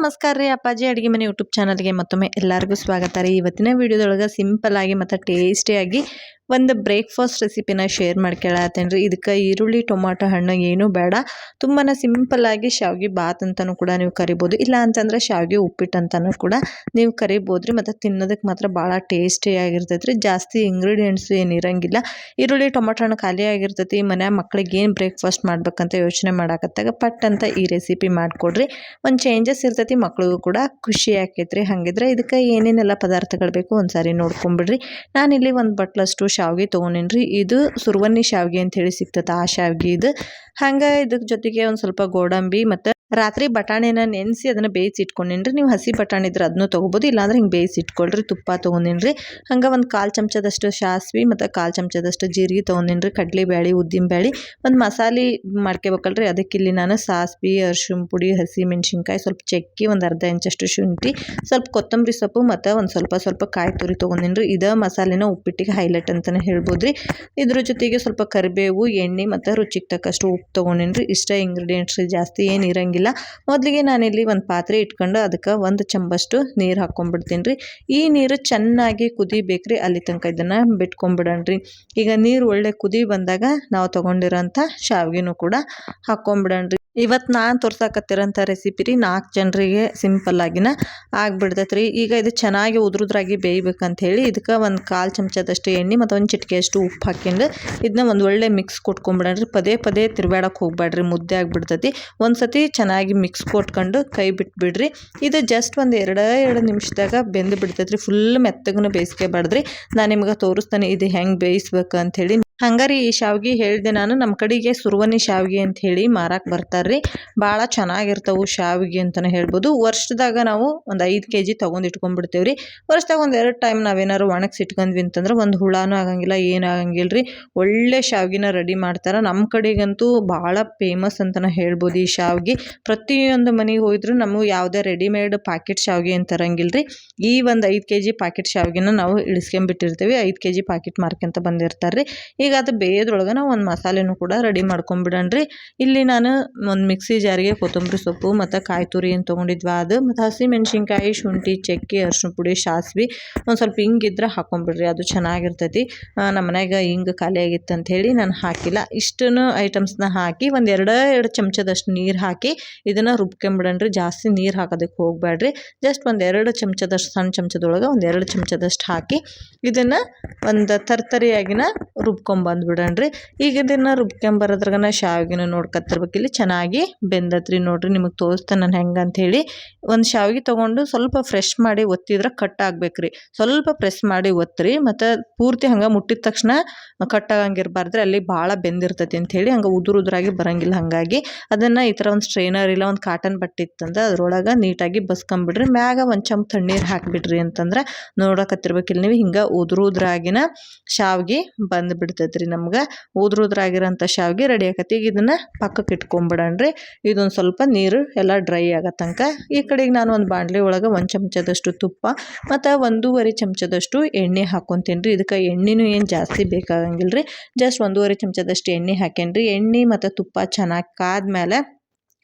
ನಮಸ್ಕಾರ ರೀ ಅಪ್ಪಾಜಿ, ಅಡುಗೆ ಮನೆ ಯೂಟ್ಯೂಬ್ ಚಾನಲ್ಗೆ ಮತ್ತೊಮ್ಮೆ ಎಲ್ಲರಿಗೂ ಸ್ವಾಗತ ರೀ. ಇವತ್ತಿನ ವಿಡಿಯೋದೊಳಗೆ ಸಿಂಪಲ್ ಆಗಿ ಮತ್ತು ಟೇಸ್ಟಿಯಾಗಿ ಒಂದು ಬ್ರೇಕ್ಫಾಸ್ಟ್ ರೆಸಿಪಿನ ಶೇರ್ ಮಾಡ್ಕೊಳತ್ತೇನೆ ರೀ ಇದಕ್ಕೆ ಈರುಳ್ಳಿ, ಟೊಮಾಟೊ, ಹಣ್ಣು ಏನೂ ಬೇಡ. ತುಂಬಾ ಸಿಂಪಲ್ಲಾಗಿ ಶಾವಿಗೆ ಬಾತ್ ಅಂತಲೂ ಕೂಡ ನೀವು ಕರಿಬೋದು. ಇಲ್ಲ ಅಂತಂದ್ರೆ ಶಾವಿಗೆ ಉಪ್ಪಿಟ್ಟು ಅಂತಲೂ ಕೂಡ ನೀವು ಕರಿಬೋದು ರೀ ಮತ್ತು ತಿನ್ನೋದಕ್ಕೆ ಮಾತ್ರ ಭಾಳ ಟೇಸ್ಟಿಯಾಗಿರ್ತೈತೆ ರೀ ಜಾಸ್ತಿ ಇಂಗ್ರೀಡಿಯೆಂಟ್ಸು ಏನು ಇರಂಗಿಲ್ಲ. ಈರುಳ್ಳಿ, ಟೊಮಾಟೊ ಹಣ್ಣು ಖಾಲಿ ಆಗಿರ್ತೈತಿ. ಮನೆ ಮಕ್ಕಳಿಗೆ ಏನು ಬ್ರೇಕ್ಫಾಸ್ಟ್ ಮಾಡ್ಬೇಕಂತ ಯೋಚನೆ ಮಾಡಾಕತ್ತಾಗ ಪಟ್ ಅಂತ ಈ ರೆಸಿಪಿ ಮಾಡಿಕೊಡ್ರಿ. ಒಂದು ಚೇಂಜಸ್ ಇರ್ತೈತಿ, ಮಕ್ಳಿಗೂ ಕೂಡ ಖುಷಿ ಆಕೈತ್ರಿ. ಹಾಗಿದ್ರೆ ಇದಕ್ಕೆ ಏನೇನೆಲ್ಲ ಪದಾರ್ಥಗಳು ಬೇಕು ಒಂದು ಸಾರಿ ನೋಡ್ಕೊಂಬಿಡ್ರಿ. ನಾನಿಲ್ಲಿ ಒಂದು ಬಟ್ಲಷ್ಟು ಶಾವ್ಗೆ ತೊಗೊಂಡೇನ್ರಿ? ಇದು ಸುರ್ವನ್ನಿ ಶಾವಿಗೆ ಅಂತ ಹೇಳಿ ಸಿಗ್ತದೆ ಆ ಶಾವಿಗೆ ಇದು. ಹಂಗೆ ಇದಕ್ಕೆ ಜೊತೆಗೆ ಒಂದು ಸ್ವಲ್ಪ ಗೋಡಂಬಿ ಮತ್ತು ರಾತ್ರಿ ಬಟಾಣಿನ ನೆನೆಸಿ ಅದನ್ನು ಬೇಯಿಸಿ ಇಟ್ಕೊಂಡಿನ್ರಿ ನೀವು ಹಸಿ ಬಟಾಣಿ ಇದ್ರೆ ಅದನ್ನು ತೊಗೋಬೋದು, ಇಲ್ಲಾಂದ್ರೆ ಹಿಂಗೆ ಬೇಯಿಸಿ ಇಟ್ಕೊಳ್ರಿ ತುಪ್ಪ ತೊಗೊಂಡಿನ್ರಿ. ಹಂಗೆ ಒಂದು ಕಾಲು ಚಮಚದಷ್ಟು ಸಾಸ್ವಿ ಮತ್ತು ಕಾಲು ಚಮಚದಷ್ಟು ಜೀರಿಗೆ ತೊಗೊಂಡೇನಿ ರೀ ಉದ್ದಿನ ಉದ್ದಿನಬೇಳೆ ಒಂದು ಮಸಾಲೆ ಮಾಡ್ಕೋಬೇಕಲ್ರಿ. ಅದಕ್ಕೆ ಇಲ್ಲಿ ನಾನು ಸಾಸ್ವಿ, ಅರ್ಶಿಣ ಪುಡಿ, ಹಸಿ ಮೆಣಸಿನ್ಕಾಯಿ, ಸ್ವಲ್ಪ ಚಕ್ಕಿ, ಒಂದು ಅರ್ಧ ಇಂಚಷ್ಟು ಶುಂಠಿ, ಸ್ವಲ್ಪ ಕೊತ್ತಂಬರಿ ಸೊಪ್ಪು ಮತ್ತು ಒಂದು ಸ್ವಲ್ಪ ಸ್ವಲ್ಪ ಕಾಯಿ ತುರಿ ತೊಗೊಂಡಿನ್ರಿ. ಇದೇ ಮಸಾಲೆನ ಉಪ್ಪಿಟ್ಟಿಗೆ ಹೈಲೈಟ್ ಅಂತಲೇ ಹೇಳ್ಬೋದು ರೀ ಇದ್ರ ಜೊತೆಗೆ ಸ್ವಲ್ಪ ಕರಿಬೇವು, ಎಣ್ಣೆ ಮತ್ತು ರುಚಿಗೆ ತಕ್ಕಷ್ಟು ಉಪ್ಪು ತೊಗೊಂಡಿನ್ರಿ. ಇಷ್ಟ ಇಂಗ್ರೀಡಿಯೆಂಟ್ಸ್ ಜಾಸ್ತಿ ಏನು ಇರಂಗಿಲ್ಲ. ಮೊದಲಿಗೆ ನಾನಿಲ್ಲಿ ಒಂದು ಪಾತ್ರೆ ಇಟ್ಕೊಂಡು ಅದಕ್ಕೆ ಒಂದು ಚಂಬಷ್ಟು ನೀರು ಹಾಕ್ಕೊಂಡ್ಬಿಡ್ತೀನಿ ರೀ ಈ ನೀರು ಚೆನ್ನಾಗಿ ಕುದಿಬೇಕ್ರಿ, ಅಲ್ಲಿ ತನಕ ಇದನ್ನು ಬಿಟ್ಕೊಂಡ್ಬಿಡಣ್ರಿ ಈಗ ನೀರು ಒಳ್ಳೆ ಕುದಿ ಬಂದಾಗ ನಾವು ತೊಗೊಂಡಿರೋಂಥ ಶಾವ್ಗೆನೂ ಕೂಡ ಹಾಕ್ಕೊಂಬಿಡಣ್ರಿ. ಇವತ್ತು ನಾನು ತೋರ್ಸಾಕತ್ತಿರೋಂಥ ರೆಸಿಪಿ ರೀ ನಾಲ್ಕು ಜನರಿಗೆ ಸಿಂಪಲ್ಲಾಗಿನ ಆಗಿಬಿಡ್ತೈತೆ ರೀ ಈಗ ಇದು ಚೆನ್ನಾಗಿ ಉದ್ರುದ್ರಾಗಿ ಬೇಯ್ಬೇಕಂತ ಹೇಳಿ ಇದಕ್ಕೆ ಒಂದು ಕಾಲು ಚಮಚದಷ್ಟು ಎಣ್ಣೆ ಮತ್ತು ಒಂದು ಚಿಟಿಕೆಯಷ್ಟು ಉಪ್ಪು ಹಾಕ್ಕೊಂಡು ಇದನ್ನ ಒಂದು ಒಳ್ಳೆ ಮಿಕ್ಸ್ ಕೊಟ್ಕೊಂಬಿಡಣ್ರಿ. ಪದೇ ಪದೇ ತಿರ್ಬ್ಯಾಡಕ್ಕೆ ಹೋಗ್ಬೇಡ್ರಿ ಮುದ್ದೆ ಆಗಿಬಿಡ್ತೈತಿ. ಒಂದು ಸತಿ ಚೆನ್ನಾಗಿ ಮಿಕ್ಸ್ ಕೊಟ್ಕೊಂಡು ಕೈ ಬಿಟ್ಬಿಡ್ರಿ. ಇದು ಜಸ್ಟ್ ಒಂದು ಎರಡೇ ಎರಡು ನಿಮಿಷದಾಗ ಬೆಂದು ಬಿಡ್ತೈತೆ ರೀ ಫುಲ್ ಮೆತ್ತಗೂ ಬೇಯಿಸ್ಕೋಬಾರ್ದ್ರಿ. ನಾನು ನಿಮ್ಗೆ ತೋರಿಸ್ತಾನೆ, ಇದು ಹೆಂಗೆ ಬೇಯಿಸ್ಬೇಕು ಅಂಥೇಳಿ ಹಂಗಾರಿ, ಈ ಶಾವ್ಗೆ ಹೇಳಿದೆ ನಾನು ನಮ್ಮ ಕಡೆಗೆ ಸುರುವನಿ ಶಾವ್ಗೆ ಅಂತ ಹೇಳಿ ಮಾರಕ್ಕೆ ಬರ್ತಾರ್ರಿ. ಭಾಳ ಚೆನ್ನಾಗಿರ್ತವೆ ಶಾವ್ಗೆ ಅಂತಲೇ ಹೇಳ್ಬೋದು. ವರ್ಷದಾಗ ನಾವು ಒಂದು ಐದು ಕೆ ಜಿ ತೊಗೊಂಡು ರೀ ವರ್ಷದಾಗ ಒಂದು ಎರಡು ಟೈಮ್ ನಾವೇನಾರು ಒಣಗಿಸಿ ಇಟ್ಕೊಂಡ್ವಿ ಅಂತಂದ್ರೆ ಒಂದು ಹುಳಾನು ಆಗಂಗಿಲ್ಲ, ಏನೂ ಆಗಂಗಿಲ್ಲ ರೀ ಒಳ್ಳೆ ಶಾವ್ಗಿನ ರೆಡಿ ಮಾಡ್ತಾರೆ. ನಮ್ಮ ಕಡೆಗಂತೂ ಭಾಳ ಫೇಮಸ್ ಅಂತಲೇ ಹೇಳ್ಬೋದು ಈ ಶಾವ್ಗೆ. ಪ್ರತಿಯೊಂದು ಮನೆಗೆ ಹೋಯ್ದ್ರು ನಮಗೆ ಯಾವುದೇ ರೆಡಿಮೇಡ್ ಪ್ಯಾಕೆಟ್ ಶಾವ್ಗೆ ಅಂತ ತರಂಗಿಲ್ಲ ರೀ ಈ ಒಂದು ಐದು ಕೆ ಜಿ ಪಾಕೆಟ್ ಶಾವ್ಗೆನ ನಾವು ಇಳಿಸ್ಕೊಂಬಿಟ್ಟಿರ್ತೀವಿ ಐದು ಕೆ ಜಿ ಪ್ಯಾಕೆಟ್ ಮಾರ್ಕೆಂತ ಬಂದಿರ್ತಾರೆ ರೀ ಈಗ ಅದು ಬೇಯೋದ್ರೊಳಗೆ ನಾವು ಒಂದು ಮಸಾಲೆನೂ ಕೂಡ ರೆಡಿ ಮಾಡ್ಕೊಂಬಿಡಣ್ರಿ ಇಲ್ಲಿ ನಾನು ಒಂದು ಮಿಕ್ಸಿ ಜಾರಿಗೆ ಕೊತ್ತಂಬರಿ ಸೊಪ್ಪು ಮತ್ತು ಕಾಯಿ ತುರಿ ಏನು ತೊಗೊಂಡಿದ್ವಾ ಅದು, ಮತ್ತು ಹಸಿ ಮೆಣಸಿನ್ಕಾಯಿ ಶುಂಠಿ, ಚಕ್ಕೆ ಅರ್ಶಿನ ಪುಡಿ, ಸಾಸ್ವಿ ಒಂದು ಸ್ವಲ್ಪ ಹಿಂಗಿದ್ರೆ ಹಾಕೊಂಬಿಡ್ರಿ, ಅದು ಚೆನ್ನಾಗಿರ್ತೈತಿ. ನಮ್ಮ ಮನೆಯಾಗ ಹಿಂಗೆ ಖಾಲಿ ಆಗಿತ್ತು ಅಂತ ಹೇಳಿ ನಾನು ಹಾಕಿಲ್ಲ. ಇಷ್ಟನ್ನು ಐಟಮ್ಸ್ನ ಹಾಕಿ ಒಂದು ಎರಡು ಎರಡು ಚಮಚದಷ್ಟು ನೀರು ಹಾಕಿ ಇದನ್ನು ರುಬ್ಕೊಂಬಿಡಣ್ರಿ ಜಾಸ್ತಿ ನೀರು ಹಾಕೋದಕ್ಕೆ ಹೋಗಬೇಡ್ರಿ ಜಸ್ಟ್ ಒಂದು ಎರಡು ಚಮಚದಷ್ಟು ಸಣ್ಣ ಚಮಚದೊಳಗೆ ಒಂದು ಎರಡು ಚಮಚದಷ್ಟು ಹಾಕಿ ಇದನ್ನು ಒಂದು ತರ್ತರಿಯಾಗಿನ ರುಬ್ಕೊಂಬಂದ್ಬಿಡಣ್ರಿ ಈಗ ಇದನ್ನು ರುಬ್ಕೊಂಬರೋದ್ರಾಗನ ಶಾವ್ಗೆನ ನೋಡ್ಕೊತಿರ್ಬೇಕು ಇಲ್ಲಿ ಚೆನ್ನಾಗಿ ಬೆಂದತ್ರಿ ನೋಡ್ರಿ, ನಿಮಗೆ ತೋರಿಸ್ತೇನೆ ನಾನು ಹೆಂಗೆ ಅಂಥೇಳಿ ಒಂದು ಶಾವಿಗೆ ತೊಗೊಂಡು ಸ್ವಲ್ಪ ಫ್ರೆಶ್ ಮಾಡಿ ಒತ್ತಿದ್ರೆ ಕಟ್ ಆಗ್ಬೇಕ್ರಿ. ಸ್ವಲ್ಪ ಪ್ರೆಸ್ ಮಾಡಿ ಒತ್ತಿರಿ ಮತ್ತು ಪೂರ್ತಿ ಹಂಗೆ ಮುಟ್ಟಿದ ತಕ್ಷಣ ಕಟ್ ಅಲ್ಲಿ ಭಾಳ ಬೆಂದಿರ್ತೈತಿ ಅಂಥೇಳಿ ಹಂಗೆ ಉದುರು ಉದುರಾಗಿ ಬರಂಗಿಲ್ಲ ಹಾಗಾಗಿ. ಅದನ್ನು ಈ ಥರ ಒಂದು ಸ್ಟ್ರೈನರ್ ಇಲ್ಲ ಒಂದು ಕಾಟನ್ ಬಟ್ಟೆ ಇತ್ತಂದ್ರೆ ಅದ್ರೊಳಗೆ ನೀಟಾಗಿ ಬಸ್ಕೊಂಬಿಡ್ರಿ. ಮ್ಯಾಗ ಒಂದು ಚಮ್ ತಣ್ಣೀರು ಹಾಕಿಬಿಡ್ರಿ ಅಂತಂದ್ರೆ ನೋಡಕತ್ತಿರ್ಬೇಕಿಲ್ಲ ನೀವು ಹಿಂಗೆ ಉದುರು ಉದುರಾಗಿನ ಶಾವ್ಗೆ ಬಂದು ಬಿಡ್ತೈತೆ ರೀ ನಮ್ಗೆ. ಉದ್ರುದ್ರಾಗಿರೋಂಥ ಶಾವಿಗೆ ರೆಡಿ ಆಕತಿ ಈಗ ಇದನ್ನು ಪಕ್ಕಕ್ಕೆ ಇಟ್ಕೊಂಬಿಡಣ್ರಿ. ಇದೊಂದು ಸ್ವಲ್ಪ ನೀರು ಎಲ್ಲ ಡ್ರೈ ಆಗೋ ತನಕ ಈ ಕಡೆಗೆ ನಾನು ಒಂದು ಬಾಂಡ್ಲಿ ಒಳಗೆ ಒಂದು ಚಮಚದಷ್ಟು ತುಪ್ಪ ಮತ್ತು ಒಂದೂವರೆ ಚಮಚದಷ್ಟು ಎಣ್ಣೆ ಹಾಕ್ಕೊತೀನಿ ರೀ ಇದಕ್ಕೆ ಎಣ್ಣೆನೂ ಏನು ಜಾಸ್ತಿ ಬೇಕಾಗಂಗಿಲ್ಲ ರೀ ಜಸ್ಟ್ ಒಂದೂವರೆ ಚಮಚದಷ್ಟು ಎಣ್ಣೆ ಹಾಕೇನಿ ರೀ ಎಣ್ಣೆ ಮತ್ತು ತುಪ್ಪ ಚೆನ್ನಾಗಿ ಕಾದ್ಮೇಲೆ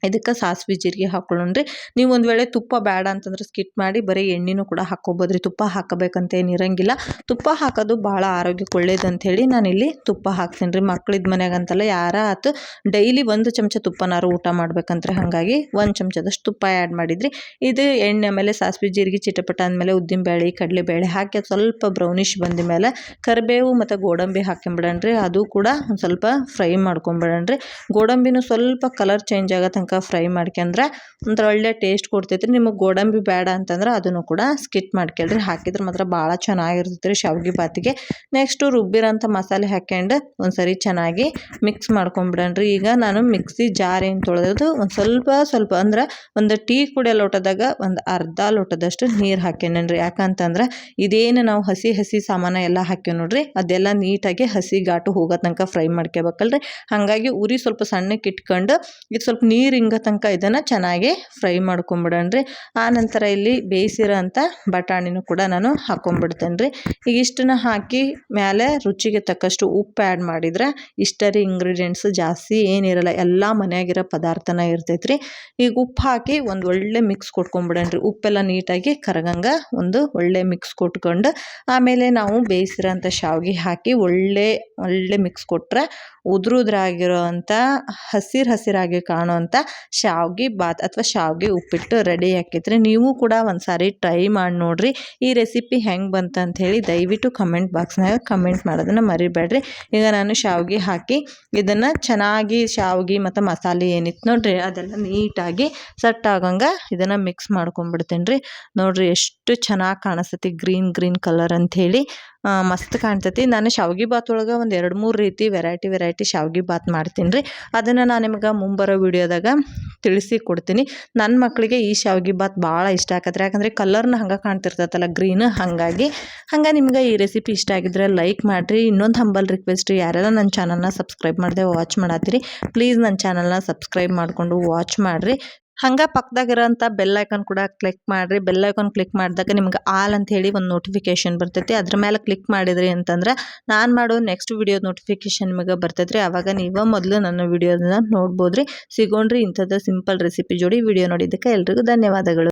ಇದಕ್ಕೆ ಸಾಸಿವೆ, ಜೀರಿಗೆ ಹಾಕ್ಕೊಳ್ಳೋಣ್ರಿ ನೀವು ಒಂದು ವೇಳೆ ತುಪ್ಪ ಬೇಡ ಅಂತಂದ್ರೆ ಸ್ಕಿಟ್ ಮಾಡಿ ಬರೀ ಎಣ್ಣೆನೂ ಕೂಡ ಹಾಕ್ಕೊಬೋದು ರೀ ತುಪ್ಪ ಹಾಕಬೇಕಂತೇನು ಇರಂಗಿಲ್ಲ. ತುಪ್ಪ ಹಾಕೋದು ಭಾಳ ಆರೋಗ್ಯಕ್ಕೆ ಒಳ್ಳೇದು ಅಂಥೇಳಿ ನಾನಿಲ್ಲಿ ತುಪ್ಪ ಹಾಕ್ತೀನಿ ರೀ ಮಕ್ಳಿದ ಮನೆಗಂತಲ್ಲ ಯಾರ ಆತು ಡೈಲಿ ಒಂದು ಚಮಚ ತುಪ್ಪನಾರು ಊಟ ಮಾಡ್ಬೇಕಂದ್ರೆ ಹಾಗಾಗಿ ಒಂದು ಚಮಚದಷ್ಟು ತುಪ್ಪ ಆ್ಯಡ್ ಮಾಡಿದ್ರಿ. ಇದು ಎಣ್ಣೆ ಮೇಲೆ ಸಾಸಿವೆ, ಜೀರಿಗೆ, ಚಿಟಪಟ ಅಂದಮೇಲೆ ಉದ್ದಿನಬೇಳೆ ಕಡಲೆಬೇಳೆ ಹಾಕಿ ಸ್ವಲ್ಪ ಬ್ರೌನಿಷ್ ಬಂದ ಮೇಲೆ ಕರಿಬೇವು ಮತ್ತು ಗೋಡಂಬಿ ಹಾಕೊಂಬಿಡಣ್ರಿ ಅದು ಕೂಡ ಒಂದು ಸ್ವಲ್ಪ ಫ್ರೈ ಮಾಡ್ಕೊಂಬಿಡಣ್ರಿ. ಗೋಡಂಬಿನೂ ಸ್ವಲ್ಪ ಕಲರ್ ಚೇಂಜ್ ಆಗೋ ತನಕ ಫ್ರೈ ಮಾಡ್ಕೊಂಡ್ರೆ ಒಂಥರ ಒಳ್ಳೆ ಟೇಸ್ಟ್ ಕೊಡ್ತೈತ್ರಿ. ನಿಮಗೆ ಗೋಡಂಬಿ ಬೇಡ ಅಂತಂದ್ರೆ ಅದನ್ನು ಕೂಡ ಸ್ಕಿಟ್ ಮಾಡ್ಕೊಳ್ರಿ. ಹಾಕಿದ್ರೆ ಮಾತ್ರ ಭಾಳ ಚೆನ್ನಾಗಿರ್ತೈತೆ ರೀ ಶಾವ್ಗೆ ಬಾತಿಗೆ ನೆಕ್ಸ್ಟು ರುಬ್ಬಿರೋಂಥ ಮಸಾಲೆ ಹಾಕ್ಕೊಂಡು ಒಂದು ಸರಿ ಚೆನ್ನಾಗಿ ಮಿಕ್ಸ್ ಮಾಡ್ಕೊಂಬಿಡಣ್ರಿ. ಈಗ ನಾನು ಮಿಕ್ಸಿ ಜಾರ್ ಏನು ತೊಳೆದು ಒಂದು ಸ್ವಲ್ಪ ಸ್ವಲ್ಪ ಅಂದ್ರೆ ಒಂದು ಟೀ ಕುಡಿಯೋ ಲೋಟದಾಗ ಒಂದು ಅರ್ಧ ಲೋಟದಷ್ಟು ನೀರು ಹಾಕ್ಯಂಡ್ರಿ ಯಾಕಂತಂದ್ರೆ ಇದೇನು ನಾವು ಹಸಿ ಹಸಿ ಸಾಮಾನು ಎಲ್ಲ ಹಾಕ್ಯ ನೋಡ್ರಿ. ಅದೆಲ್ಲ ನೀಟಾಗಿ ಹಸಿ ಘಾಟು ಹೋಗೋ ತನಕ ಫ್ರೈ ಮಾಡ್ಕೋಬೇಕಲ್ರಿ. ಹಾಗಾಗಿ ಉರಿ ಸ್ವಲ್ಪ ಸಣ್ಣಕ್ಕೆ ಇಟ್ಕೊಂಡು ಇದು ಸ್ವಲ್ಪ ನೀರು ಹಿಂಗೆ ತನಕ ಇದನ್ನು ಚೆನ್ನಾಗಿ ಫ್ರೈ ಮಾಡ್ಕೊಂಬಿಡೋಣ ಆ ನಂತರ ಇಲ್ಲಿ ಬೇಯಿಸಿರೋ ಅಂಥ ಬಟಾಣಿನೂ ಕೂಡ ನಾನು ಹಾಕೊಂಡ್ಬಿಡ್ತೇನೆ ರೀ ಈಗ ಇಷ್ಟನ್ನು ಹಾಕಿ ಮೇಲೆ ರುಚಿಗೆ ತಕ್ಕಷ್ಟು ಉಪ್ಪು ಆ್ಯಡ್ ಮಾಡಿದ್ರೆ ಇಷ್ಟರಿ ಇಂಗ್ರೀಡಿಯೆಂಟ್ಸ್ ಜಾಸ್ತಿ ಏನಿರಲ್ಲ, ಎಲ್ಲ ಮನೆಯಾಗಿರೋ ಪದಾರ್ಥನ ಇರ್ತೈತೆ ರೀ ಈಗ ಉಪ್ಪು ಹಾಕಿ ಒಂದು ಒಳ್ಳೆ ಮಿಕ್ಸ್ ಕೊಟ್ಕೊಂಡ್ಬಿಡೋಣ ರೀ ಉಪ್ಪೆಲ್ಲ ನೀಟಾಗಿ ಕರಗಂಗೆ ಒಂದು ಒಳ್ಳೆ ಮಿಕ್ಸ್ ಕೊಟ್ಕೊಂಡು ಆಮೇಲೆ ನಾವು ಬೇಯಿಸಿರೋಂಥ ಶಾವಿಗೆ ಹಾಕಿ ಒಳ್ಳೆ ಒಳ್ಳೆ ಮಿಕ್ಸ್ ಕೊಟ್ಟರೆ ಉದುರುದ್ರಾಗಿರೋ ಅಂಥ ಹಸಿರು ಹಸಿರಾಗಿ ಕಾಣುವಂಥ ಶಾವ್ಗೆ ಬಾತ್ ಅಥವಾ ಶಾವ್ಗೆ ಉಪ್ಪಿಟ್ಟು ರೆಡಿ ಆಕೈತ್ರಿ ನೀವು ಕೂಡ ಒಂದು ಸಾರಿ ಟ್ರೈ ಮಾಡಿ ನೋಡಿರಿ. ಈ ರೆಸಿಪಿ ಹೆಂಗೆ ಬಂತು ಅಂತ ಹೇಳಿ ದಯವಿಟ್ಟು ಕಮೆಂಟ್ ಬಾಕ್ಸ್ನಾಗ ಕಮೆಂಟ್ ಮಾಡೋದನ್ನು ಮರಿಬೇಡ್ರಿ. ಈಗ ನಾನು ಶಾವ್ಗೆ ಹಾಕಿ ಇದನ್ನು ಚೆನ್ನಾಗಿ ಶಾವ್ಗೆ ಮತ್ತು ಮಸಾಲೆ ಏನಿತ್ತು ನೋಡ್ರಿ ಅದೆಲ್ಲ ನೀಟಾಗಿ ಸೆಟ್ ಆಗಂಗೆ ಇದನ್ನು ಮಿಕ್ಸ್ ಮಾಡ್ಕೊಂಡ್ಬಿಡ್ತೇನೆ ರೀ ನೋಡಿರಿ ಎಷ್ಟು ಚೆನ್ನಾಗಿ ಕಾಣಿಸ್ತೈತಿ ಗ್ರೀನ್ ಗ್ರೀನ್ ಕಲರ್ ಅಂಥೇಳಿ ಮಸ್ತ್ ಕಾಣ್ತೈತಿ. ನಾನು ಶಾವ್ಗೆ ಬಾತ್ ಒಳಗೆ ಒಂದು ಎರಡು ಮೂರು ರೀತಿ ವೆರೈಟಿ ವೆರೈಟಿ ಶಾವ್ಗೆ ಬಾತ್ ಮಾಡ್ತೀನಿ ರೀ ಅದನ್ನು ನಾನು ನಿಮ್ಗೆ ಮುಂಬರೋ ವಿಡಿಯೋದಾಗ ತಿಳಿಸಿ ಕೊಡ್ತೀನಿ ನನ್ನ ಮಕ್ಕಳಿಗೆ ಈ ಶಾವಿಗೆ ಬಾತ್ ಭಾಳ ಇಷ್ಟ ಆಗತ್ತೆ ಯಾಕಂದರೆ ಕಲರ್ನ ಹಂಗೆ ಕಾಣ್ತಿರ್ತೈತಲ್ಲ ಗ್ರೀನ್ ಹಾಗಾಗಿ. ಹಂಗೆ ನಿಮ್ಗೆ ಈ ರೆಸಿಪಿ ಇಷ್ಟ ಆಗಿದ್ರೆ ಲೈಕ್ ಮಾಡಿರಿ. ಇನ್ನೊಂದು ಹಂಬಲ್ ರಿಕ್ವೆಸ್ಟ್ ಯಾರೆಲ್ಲ ನನ್ನ ಚಾನಲ್ನ ಸಬ್ಸ್ಕ್ರೈಬ್ ಮಾಡಿದೆ ವಾಚ್ ಮಾಡತ್ತೀರಿ ಪ್ಲೀಸ್ ನನ್ನ ಚಾನಲ್ನ ಸಬ್ಸ್ಕ್ರೈಬ್ ಮಾಡಿಕೊಂಡು ವಾಚ್ ಮಾಡಿರಿ. ಹಂಗೆ ಪಕ್ಕದಾಗಿರೋಂಥ ಬೆಲ್ ಐಕಾನ್ ಕೂಡ ಕ್ಲಿಕ್ ಮಾಡಿರಿ. ಬೆಲ್ ಐಕಾನ್ ಕ್ಲಿಕ್ ಮಾಡಿದಾಗ ನಿಮ್ಗೆ ಆಲ್ ಅಂತ ಹೇಳಿ ಒಂದು ನೋಟಿಫಿಕೇಶನ್ ಬರ್ತೈತಿ. ಅದ್ರ ಮೇಲೆ ಕ್ಲಿಕ್ ಮಾಡಿದ್ರಿ ಅಂತಂದ್ರೆ ನಾನು ಮಾಡೋ ನೆಕ್ಸ್ಟ್ ವಿಡಿಯೋ ನೋಟಿಫಿಕೇಶನ್ ನಿಮಗೆ ಬರ್ತೈತ್ರಿ. ಆವಾಗ ನೀವು ಮೊದಲು ನನ್ನ ವಿಡಿಯೋದನ್ನ ನೋಡ್ಬೋದು ರೀ ಸಿಗೋಣ್ರಿ ಇಂಥದ್ದು ಸಿಂಪಲ್ ರೆಸಿಪಿ ಜೋಡಿ ವಿಡಿಯೋ ನೋಡಿದ್ದಕ್ಕೆ ಎಲ್ರಿಗೂ ಧನ್ಯವಾದಗಳು.